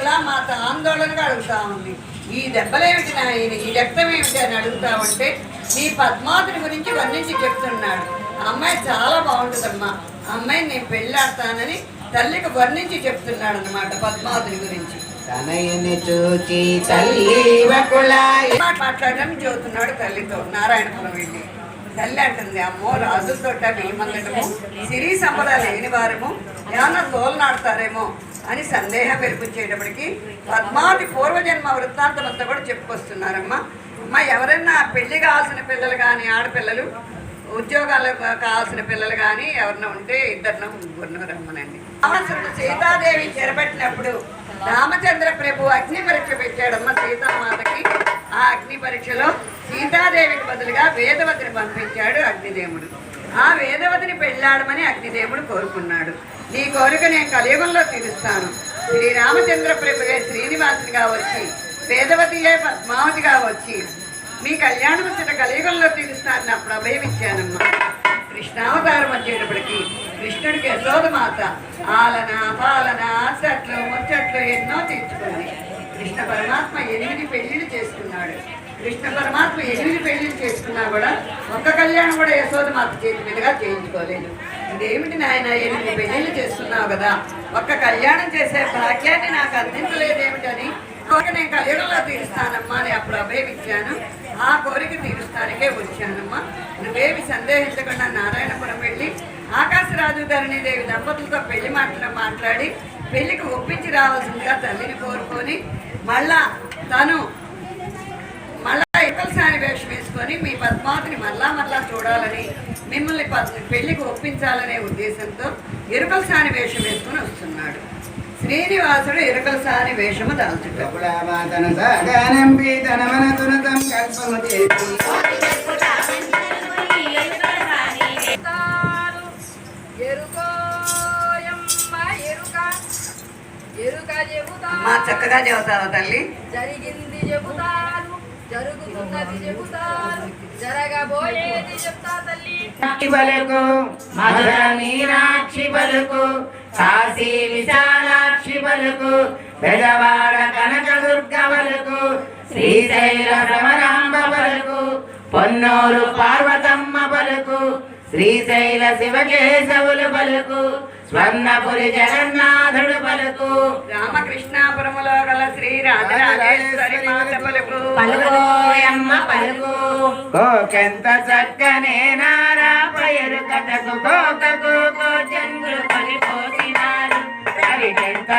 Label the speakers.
Speaker 1: అలా మాత ఆందోళనగా అడుగుతా ఉంది. ఈ దెబ్బలేమిటి నాయన? ఈ రక్తం ఏమిటి అని అడుగుతా ఉంటే నీ పద్మావతిని గురించి వర్ణించి చెప్తున్నాడు. అమ్మాయి చాలా బాగుంటుందమ్మా. ఆ అమ్మాయిని నేను పెళ్ళాడతానని తల్లికి వర్ణించి చెప్తున్నాడు అనమాట పద్మావతిని గురించి.
Speaker 2: తనయుని చూచి తల్లి
Speaker 1: మాట్లాడడం చెబుతున్నాడు తల్లితో నారాయణపురం వెళ్ళి తల్లి అంటుంది అమ్మో రాజులతోట మేమందటము సిరి సంపద లేని వారము ఏమన్నా తోలనాడతారేమో అని సందేహం వెలిపించేటప్పటికి పద్మావతి పూర్వజన్మ వృత్తాంతం అంతా కూడా చెప్పుకొస్తున్నారమ్మా. అమ్మ ఎవరైనా పెళ్ళి కావాల్సిన పిల్లలు కానీ ఆడపిల్లలు ఉద్యోగాలు కావాల్సిన పిల్లలు కానీ ఎవరన్నా ఉంటే ఇద్దరిన ముగ్గురిని రమ్మనండి. రావణాసురుడు సీతాదేవి చెరబెట్టినప్పుడు రామచంద్ర ప్రభు అగ్ని పరీక్ష పెట్టాడమ్మ సీతామాతకి. ఆ అగ్ని పరీక్షలో సీతాదేవికి బదులుగా వేదవతిని పంపించాడు అగ్నిదేవుడు. ఆ వేదవతిని పెళ్ళాడమని అగ్నిదేవుడు కోరుకున్నాడు. నీ కోరిక నేను కలియుగంలో తీరుస్తాను. శ్రీ రామచంద్ర ప్రభువే శ్రీనివాసునిగా వచ్చి వేదవతియే పద్మావతిగా వచ్చి మీ కళ్యాణం వచ్చిన కలియుగంలో తీరుస్తానని అప్పుడు అభయం ఇచ్చానమ్మా. కృష్ణావతారం వచ్చేటప్పటికి కృష్ణుడికి యశోదమాత ఆలన పాలన అచ్చట్లు ముచ్చట్లు ఎన్నో తీర్చుకుంది కృష్ణ పరమాత్మ ఎనిమిది పెళ్ళిళ్ళు చేసుకున్నాడు. కృష్ణ పరమాత్మ ఎనిమిది పెళ్ళిళ్ళు చేసుకున్నా కూడా ఒక్క కళ్యాణం కూడా యశోదమాత చేతి మీదుగా చేయించుకోలేదు. ఇదేమిటి నాయన ఎనిమిది పెళ్ళిళ్ళు చేసుకున్నావు కదా? ఒక్క కళ్యాణం చేసే భాగ్యాన్ని నాకు అందించలేదేమిటని కోరిక నేను కలియుగంలో తీరుస్తానమ్మా అని అప్పుడు అభయమిచ్చాను ఆ కోరిక తీరుస్తానికే వచ్చానమ్మా. నువ్వేమి సందేహించకుండా నారాయణపురం వెళ్ళి ఆకాశరాజు ధరణిదేవి దంపతులతో పెళ్ళి మాటలు మాట్లాడి పెళ్ళికి ఒప్పించి రావాల్సిందిగా తల్లిని కోరుకొని మళ్ళా తను ఇకల్సాని వేషం వేసుకొని మీ పద్మావతిని మళ్ళా మళ్ళా చూడాలని మిమ్మల్ని పెళ్ళికి ఒప్పించాలనే ఉద్దేశంతో ఇరుకల్సాని వేషం వేసుకొని వస్తున్నాడు. శ్రీనివాసుడు ఇరుకల్సాని వేషము దాల్చుట
Speaker 2: బకుళామాతను సాగానంపి తన మనతునతం కల్పము చేసి
Speaker 3: చెబుతాను ఎరుకోయమ్మ ఎరుక ఎరుక చెబుతా
Speaker 1: మా చక్కగా చెబుతావా తల్లి?
Speaker 3: జరిగింది చెబుతాను. జరుగుతున్నది చెబుతాను జరగబోయేది చెప్తా తల్లి.
Speaker 2: సాక్షి పలుకు మధుర మీనాక్షి పలుకు కాశీ విశాలాక్షి పలుకు పెదవాడ కనకదుర్గ పలుకు శ్రీశైల భ్రమరాంబ పలుకు పొన్నూరు పార్వతమ్మ పలుకు శ్రీశైల శివకేశవులు పలుకు స్వర్ణపురి జగన్నాథుడు పలుకు.
Speaker 1: రామకృష్ణాపురములో గల శ్రీ రాజరాజేశ్వరి మాత పలుకు.
Speaker 2: పలుకోయమ్మ పలుకు. కోకెంత చక్కనే నారా పయరు కథకు కోకకు కోచంగులు పలిపోసినారు. కవికెంత